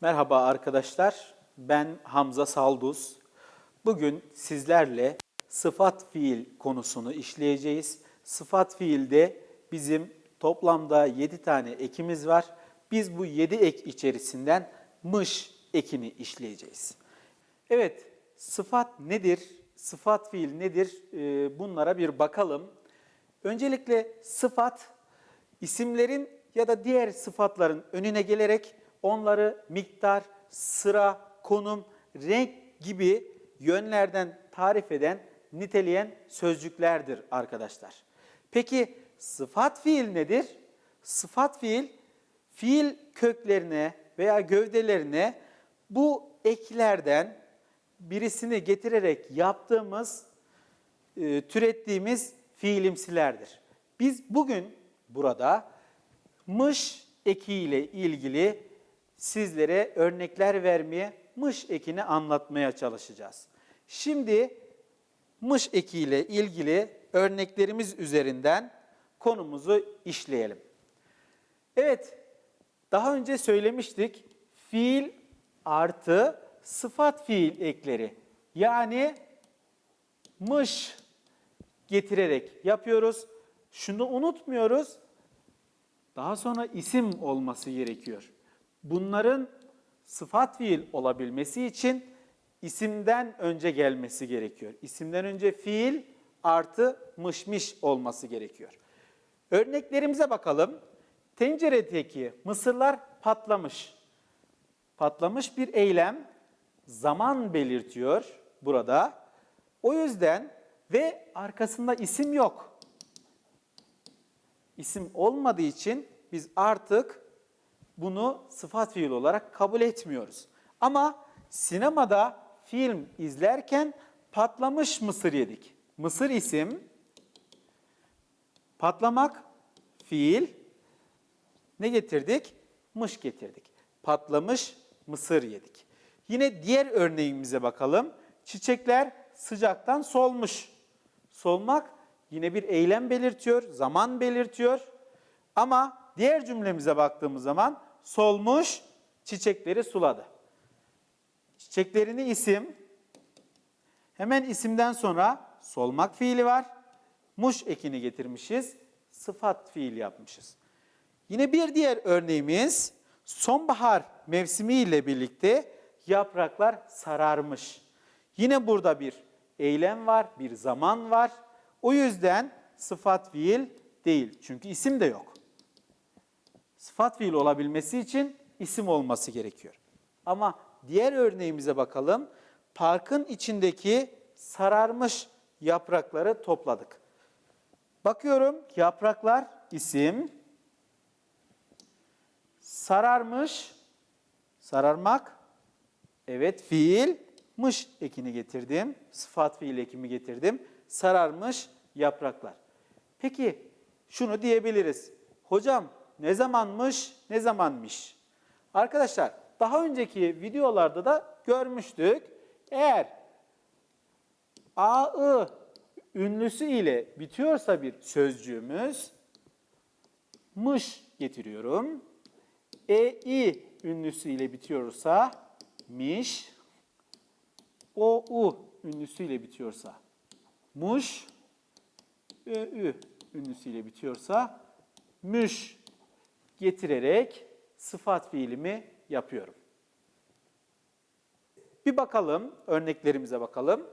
Merhaba arkadaşlar, ben Hamza Salduz. Bugün sizlerle sıfat fiil konusunu işleyeceğiz. Sıfat fiilde bizim toplamda 7 tane ekimiz var. Biz bu 7 ek içerisinden mış ekini işleyeceğiz. Evet, sıfat nedir? Sıfat fiil nedir? Ee, Bunlara bir bakalım. Öncelikle sıfat isimlerin ya da diğer sıfatların önüne gelerek onları miktar, sıra, konum, renk gibi yönlerden tarif eden, niteleyen sözcüklerdir arkadaşlar. Peki sıfat fiil nedir? Sıfat fiil, fiil köklerine veya gövdelerine bu eklerden birisini getirerek yaptığımız e, türettiğimiz fiilimsilerdir. Biz bugün burada mış ekiyle ilgili sizlere örnekler vermeye, mış ekini anlatmaya çalışacağız. Şimdi mış ekiyle ilgili örneklerimiz üzerinden konumuzu işleyelim. Evet, daha önce söylemiştik. Fiil artı sıfat fiil ekleri. Yani mış getirerek yapıyoruz. Şunu unutmuyoruz. Daha sonra isim olması gerekiyor. Bunların sıfat fiil olabilmesi için isimden önce gelmesi gerekiyor. İsimden önce fiil artı mışmış olması gerekiyor. Örneklerimize bakalım. Tenceredeki mısırlar patlamış. Patlamış bir eylem zaman belirtiyor burada. O yüzden ve arkasında isim yok. İsim olmadığı için biz artık bunu sıfat fiil olarak kabul etmiyoruz. Ama sinemada film izlerken patlamış mısır yedik. Mısır isim, patlamak fiil, ne getirdik? Mış getirdik. Patlamış mısır yedik. Yine diğer örneğimize bakalım. Çiçekler sıcaktan solmuş. Solmak yine bir eylem belirtiyor, zaman belirtiyor. Ama diğer cümlemize baktığımız zaman solmuş, çiçekleri suladı. Çiçeklerini isim, hemen isimden sonra solmak fiili var. Muş ekini getirmişiz, sıfat fiil yapmışız. Yine bir diğer örneğimiz sonbahar mevsimi ile birlikte yapraklar sararmış. Yine burada bir eylem var, bir zaman var. O yüzden sıfat fiil değil. Çünkü isim de yok. Sıfat fiil olabilmesi için isim olması gerekiyor. Ama diğer örneğimize bakalım. Parkın içindeki sararmış yaprakları topladık. Bakıyorum yapraklar isim. Sararmış, sararmak, evet fiil, mış ekini getirdim. Sıfat fiil ekimi getirdim. Sararmış yapraklar. Peki şunu diyebiliriz. Hocam ne zamanmış, ne zamanmış? Arkadaşlar daha önceki videolarda da görmüştük. Eğer A-ı ünlüsü ile bitiyorsa bir sözcüğümüz mış getiriyorum. E-i ünlüsü ile bitiyorsa miş, o-u ünlüsü ile bitiyorsa muş, ö-ü ünlüsü ile bitiyorsa müş getirerek sıfat fiilimi yapıyorum. Bir bakalım, örneklerimize bakalım.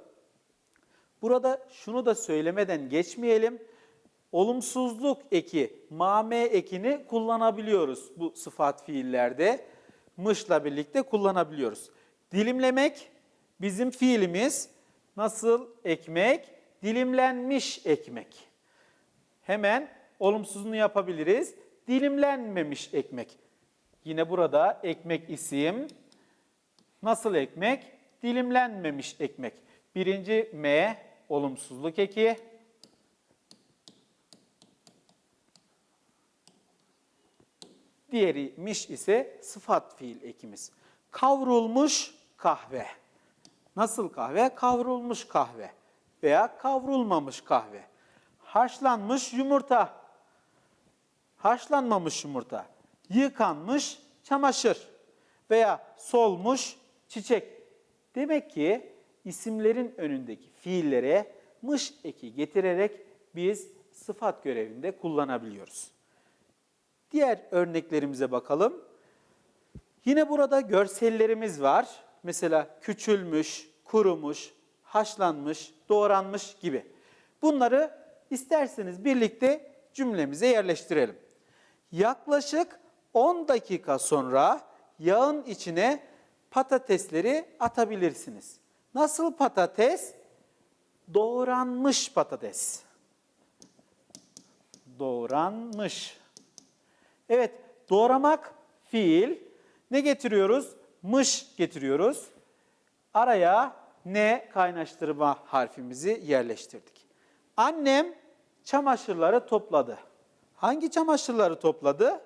Burada şunu da söylemeden geçmeyelim. Olumsuzluk eki, mame ekini kullanabiliyoruz bu sıfat fiillerde. Mışla birlikte kullanabiliyoruz. Dilimlemek bizim fiilimiz. Nasıl ekmek? Dilimlenmiş ekmek. Hemen olumsuzunu yapabiliriz. Dilimlenmemiş ekmek. Yine burada ekmek isim. Nasıl ekmek? Dilimlenmemiş ekmek. Birinci M olumsuzluk eki. Diğeri miş ise sıfat fiil ekimiz. Kavrulmuş kahve. Nasıl kahve? Kavrulmuş kahve veya kavrulmamış kahve. Haşlanmış yumurta. Haşlanmamış yumurta. Yıkanmış çamaşır veya solmuş çiçek. Demek ki isimlerin önündeki fiillere mış eki getirerek biz sıfat görevinde kullanabiliyoruz. Diğer örneklerimize bakalım. Yine burada görsellerimiz var. Mesela küçülmüş, kurumuş, haşlanmış, doğranmış gibi. Bunları isterseniz birlikte cümlemize yerleştirelim. Yaklaşık 10 dakika sonra yağın içine patatesleri atabilirsiniz. Nasıl patates? Doğranmış patates. Doğranmış. Evet, doğramak fiil. Ne getiriyoruz? Mış getiriyoruz. Araya ne kaynaştırma harfimizi yerleştirdik. Annem çamaşırları topladı. Hangi çamaşırları topladı?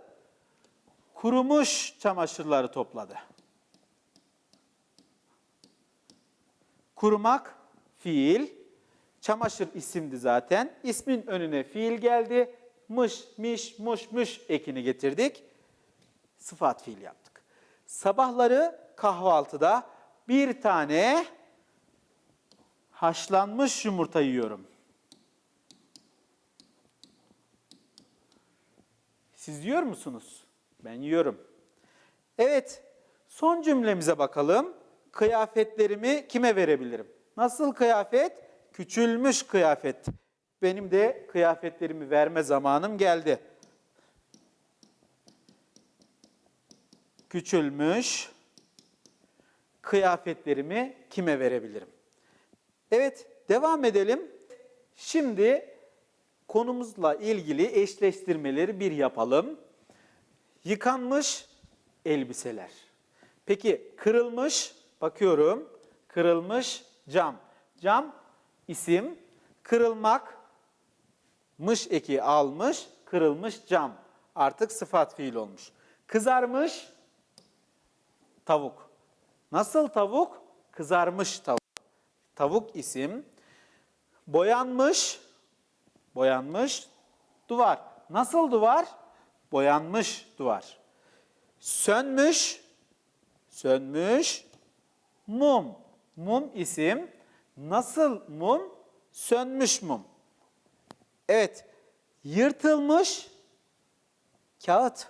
Kurumuş çamaşırları topladı. Kurumak fiil. Çamaşır isimdi zaten. İsmin önüne fiil geldi. Mış, miş, muş, müş ekini getirdik. Sıfat fiil yaptık. Sabahları kahvaltıda bir tane haşlanmış yumurta yiyorum. Siz yiyor musunuz? Ben yiyorum. Evet, son cümlemize bakalım. Kıyafetlerimi kime verebilirim? Nasıl kıyafet? Küçülmüş kıyafet. Benim de kıyafetlerimi verme zamanım geldi. Küçülmüş kıyafetlerimi kime verebilirim? Evet, devam edelim. Şimdi konumuzla ilgili eşleştirmeleri bir yapalım. Yıkanmış elbiseler. Peki kırılmış, bakıyorum, kırılmış cam. Cam isim, kırılmak, mış eki almış, kırılmış cam. Artık sıfat fiil olmuş. Kızarmış tavuk. Nasıl tavuk? Kızarmış tavuk. Tavuk isim. Boyanmış, boyanmış duvar. Nasıl duvar? Boyanmış duvar. Sönmüş, sönmüş mum. Mum isim. Nasıl mum? Sönmüş mum. Evet, yırtılmış kağıt.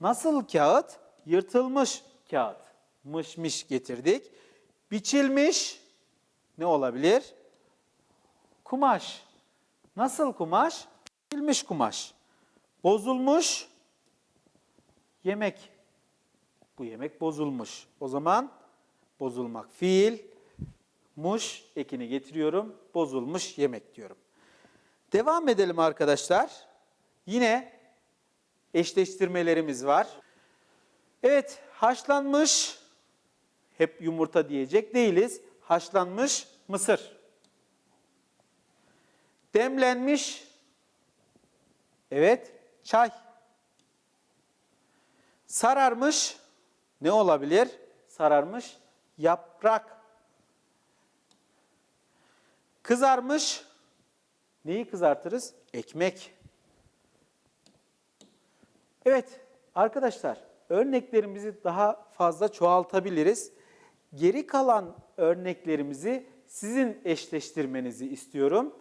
Nasıl kağıt? Yırtılmış kağıt. Mışmış getirdik. Biçilmiş ne olabilir? Kumaş. Nasıl kumaş? Biçilmiş kumaş. Bozulmuş yemek. Bu yemek bozulmuş. O zaman bozulmak fiil. Muş ekini getiriyorum. Bozulmuş yemek diyorum. Devam edelim arkadaşlar. Yine eşleştirmelerimiz var. Evet, haşlanmış hep yumurta diyecek değiliz. Haşlanmış mısır. Demlenmiş evet çay. Sararmış ne olabilir? Sararmış yaprak. Kızarmış neyi kızartırız? Ekmek. Evet arkadaşlar örneklerimizi daha fazla çoğaltabiliriz. Geri kalan örneklerimizi sizin eşleştirmenizi istiyorum.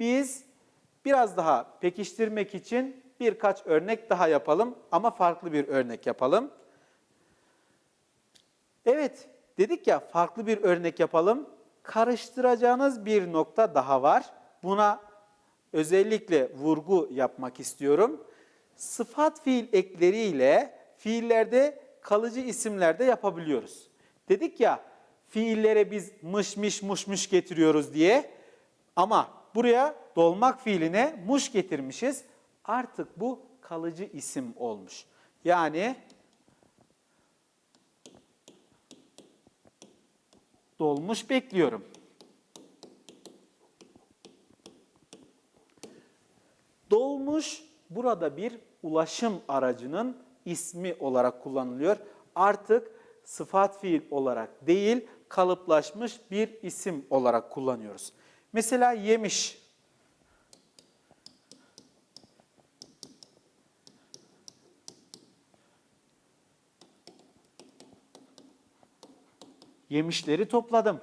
Biz biraz daha pekiştirmek için birkaç örnek daha yapalım ama farklı bir örnek yapalım. Evet, dedik ya farklı bir örnek yapalım. Karıştıracağınız bir nokta daha var. Buna özellikle vurgu yapmak istiyorum. Sıfat fiil ekleriyle fiillerde kalıcı isimlerde yapabiliyoruz. Dedik ya fiillere biz mış miş muş muş getiriyoruz diye ama buraya dolmak fiiline muş getirmişiz. Artık bu kalıcı isim olmuş. Yani dolmuş bekliyorum. Dolmuş burada bir ulaşım aracının ismi olarak kullanılıyor. Artık sıfat fiil olarak değil, kalıplaşmış bir isim olarak kullanıyoruz. Mesela yemiş. Yemişleri topladım.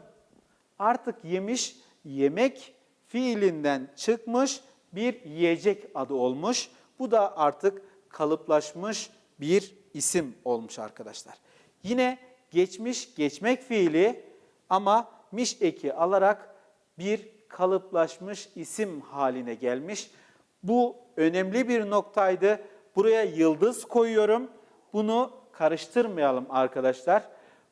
Artık yemiş, yemek fiilinden çıkmış bir yiyecek adı olmuş. Bu da artık kalıplaşmış bir isim olmuş arkadaşlar. Yine geçmiş geçmek fiili ama miş eki alarak bir kalıplaşmış isim haline gelmiş. Bu önemli bir noktaydı. Buraya yıldız koyuyorum. Bunu karıştırmayalım arkadaşlar.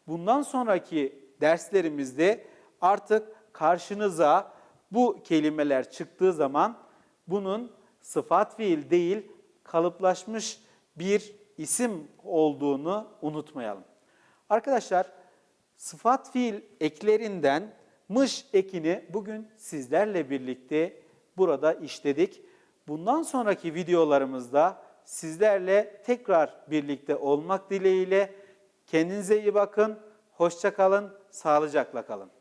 Bundan sonraki derslerimizde artık karşınıza bu kelimeler çıktığı zaman bunun sıfat fiil değil kalıplaşmış bir isim olduğunu unutmayalım. Arkadaşlar sıfat fiil eklerinden mış ekini bugün sizlerle birlikte burada işledik. Bundan sonraki videolarımızda sizlerle tekrar birlikte olmak dileğiyle kendinize iyi bakın, hoşça kalın, sağlıcakla kalın.